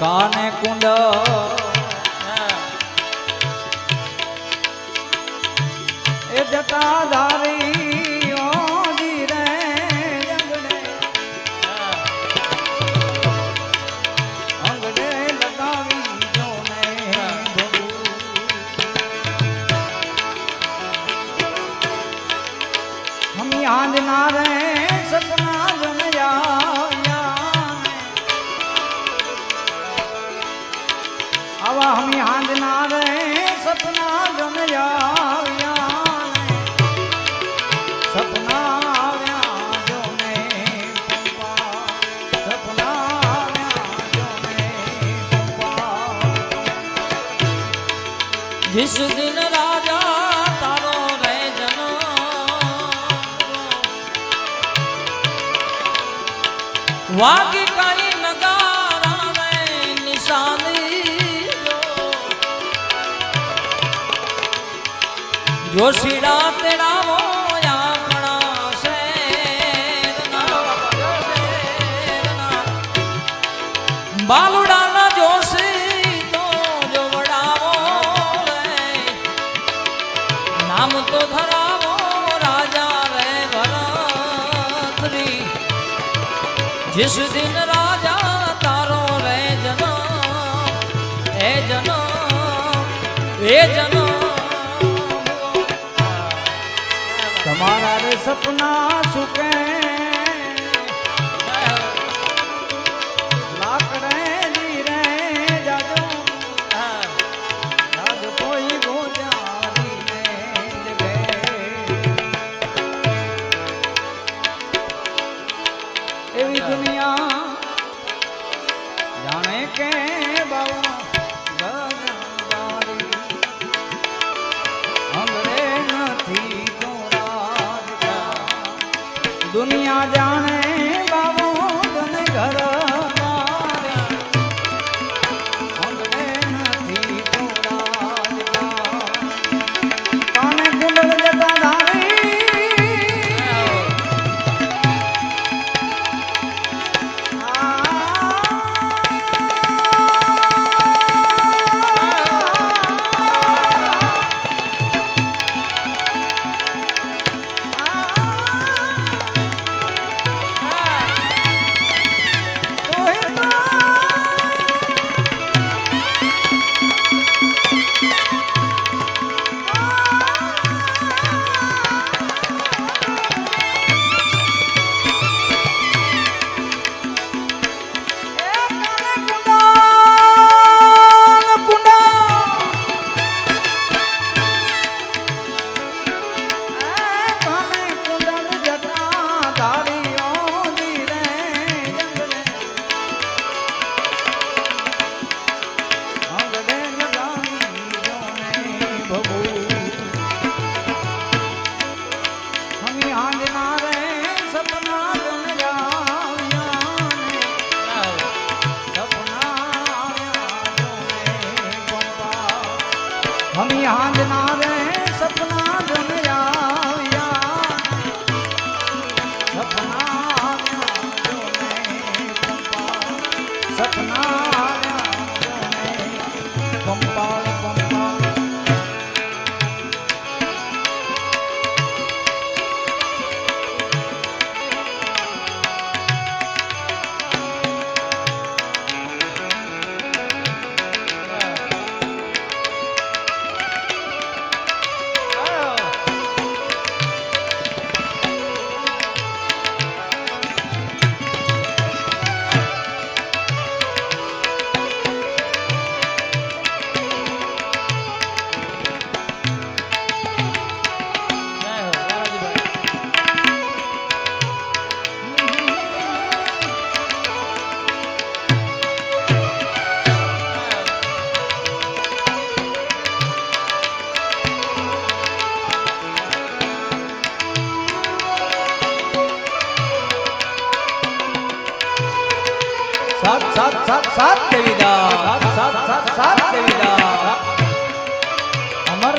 કાને કુંડ એ જટા ધારી આવા હમી આંધના રે સપના જમયા સપના આવ્યા જો ને પંપા સપના આવ્યા જો ને પંપા जिस दिन राजा तारो रे जनो वागी જોશીડા તેડા આપણા શેર બાલુડાના જોશી તો જોવડાવો નામ તો ધરાવો રાજા રે ભરતરી. જીસ દિન રાજા તારો રે જન હે જન હે જનમ. સપના સુકે દુનિયા જાણે સપના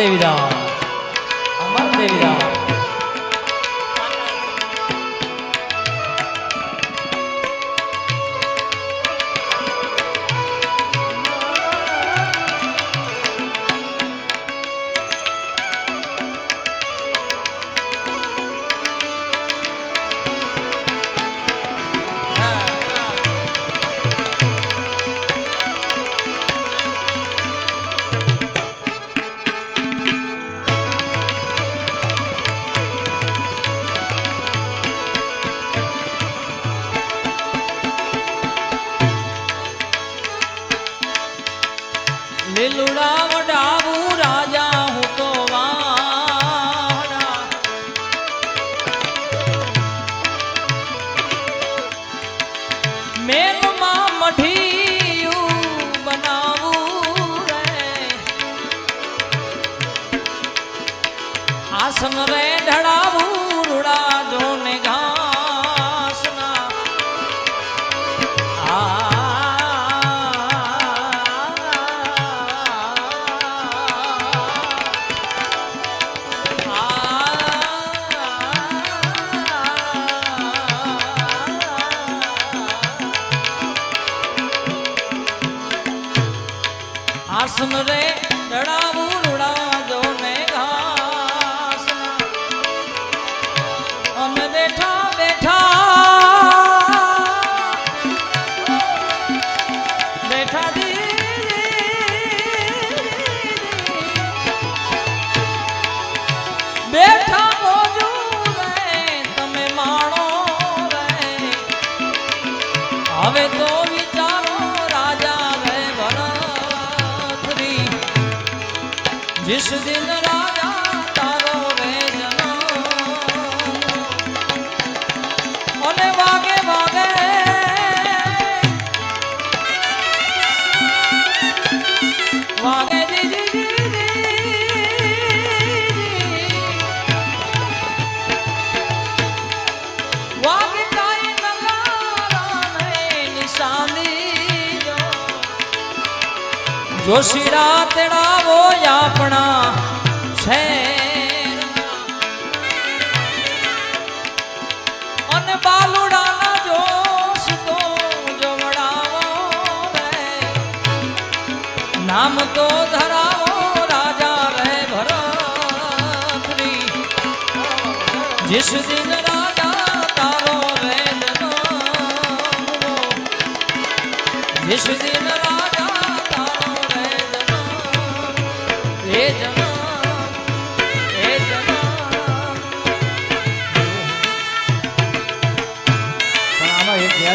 됩니다. 안 맞으면 됩니다. રે ધડા જોશીડા તેડાવો આપણા છે. અને બાલુડાના જોશ તો જોવડાવો નામ તો ધરાવો રાજા રે ભરતરી. જીસ દિન રાજા તારો રે જીસ દિન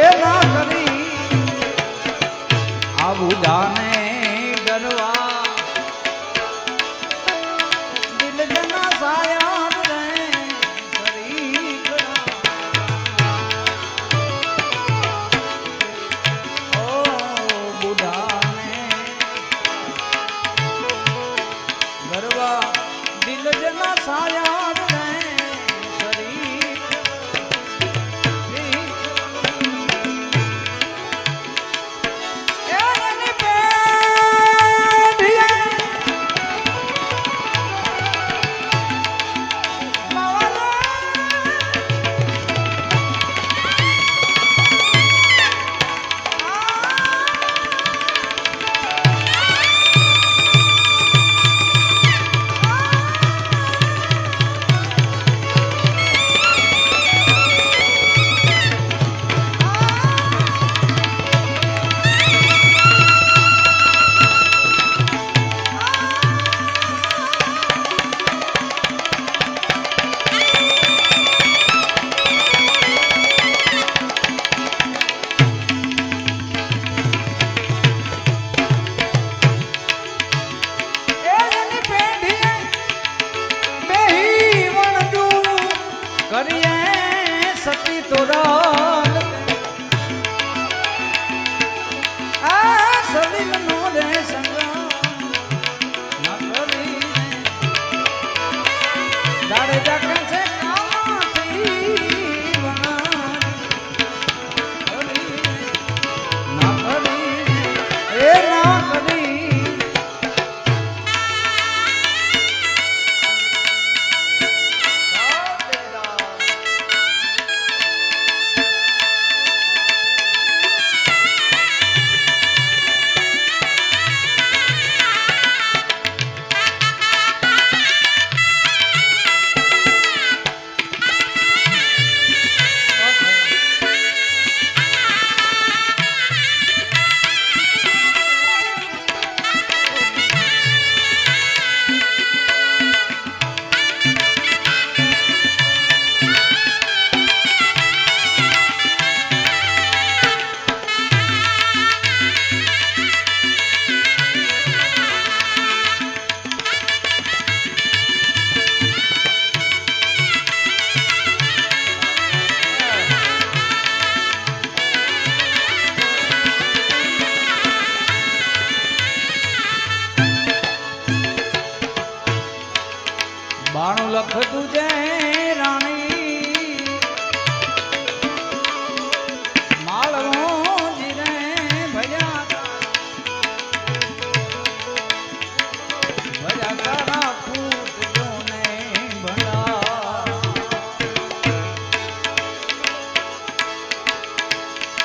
એ ના કરી. આવું જાને ડરવા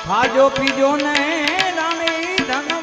ખાજો પીજો ને રાણી ધન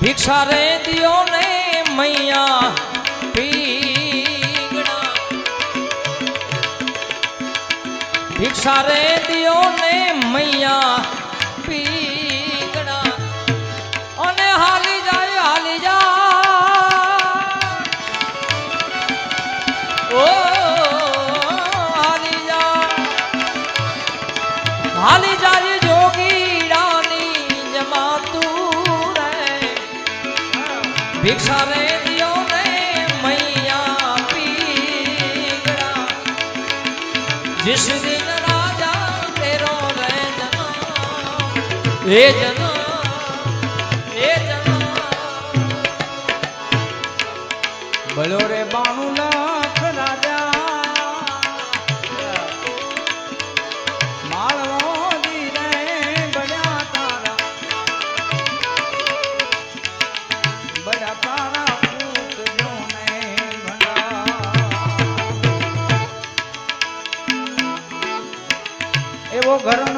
ભિક્ષા રે દિયો ને મૈયા ભિક્ષા રે દિયો ને મૈયા ભિક્ષા રે દિયો ને મૈયા પીગરા જિસ દિન રાજા તેરો રે જન્મ એ જન્મ ઘરનો